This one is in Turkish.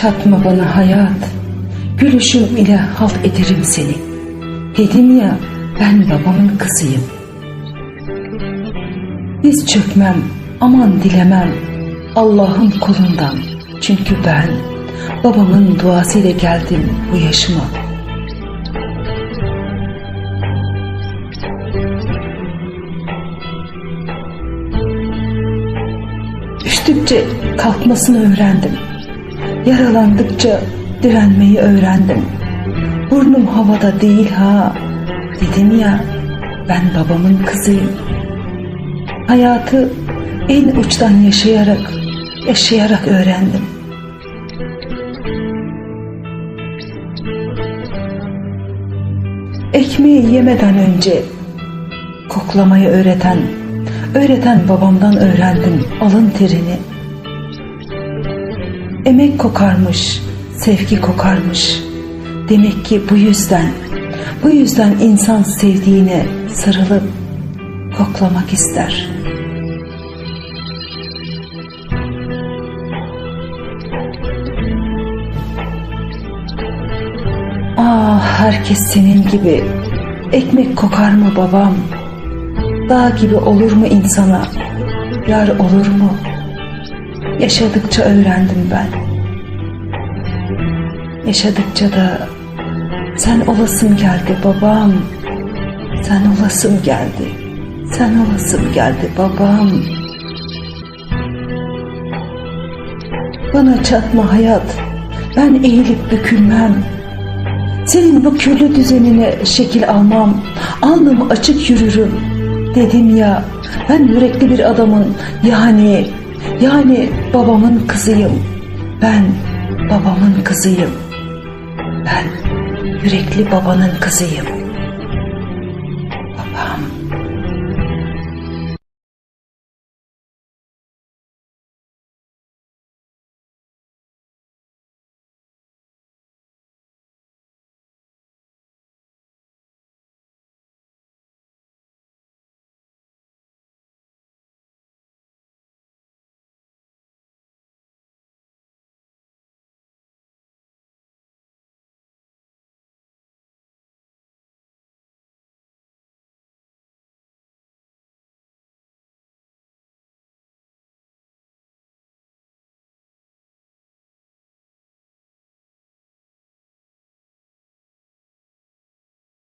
Çatma bana hayat, gülüşüm ile halt ederim seni. Dedim ya ben babamın kızıyım. Diz çökmem, aman dilemem Allah'ın kulundan. Çünkü ben babamın duasıyla geldim bu yaşıma. Düştükçe kalkmasını öğrendim. Yaralandıkça direnmeyi öğrendim. Burnum havada değil ha. Dedim ya ben babamın kızıyım. Hayatı en uçtan yaşayarak, yaşayarak öğrendim. Ekmeği yemeden önce koklamayı öğreten, öğreten babamdan öğrendim alın terini. Emek kokarmış, sevgi kokarmış. Demek ki bu yüzden, bu yüzden insan sevdiğine sarılıp koklamak ister. Ah herkes senin gibi ekmek kokar mı babam? Dağ gibi olur mu insana? Yar olur mu? Yaşadıkça öğrendim ben. Yaşadıkça da sen olasım geldi babam. Sen olasım geldi. Sen olasım geldi babam. Bana çatma hayat. Ben eğilip bükülmem. Senin bu küllü düzenine şekil almam. Alnım açık yürürüm. Dedim ya ben yürekli bir adamın yani yani babamın kızıyım. Ben babamın kızıyım. Ben yürekli babanın kızıyım.